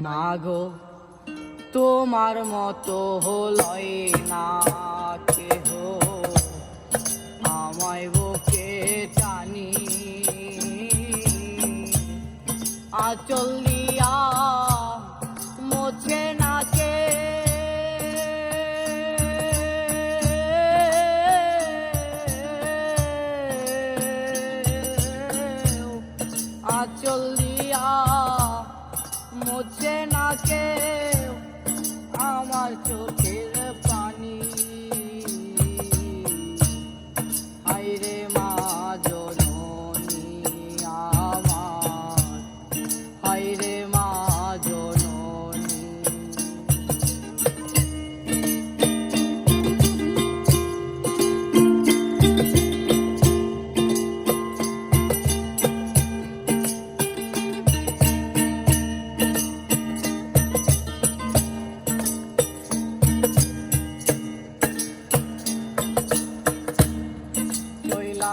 মাগো তোমার মতো হলয় না কেহ। আমায় বুকে টানি। আচল দিয়া মোছে না কে? আচল দিয়া মোছে না কেউ। আমার চোখের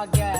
podcast.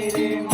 रे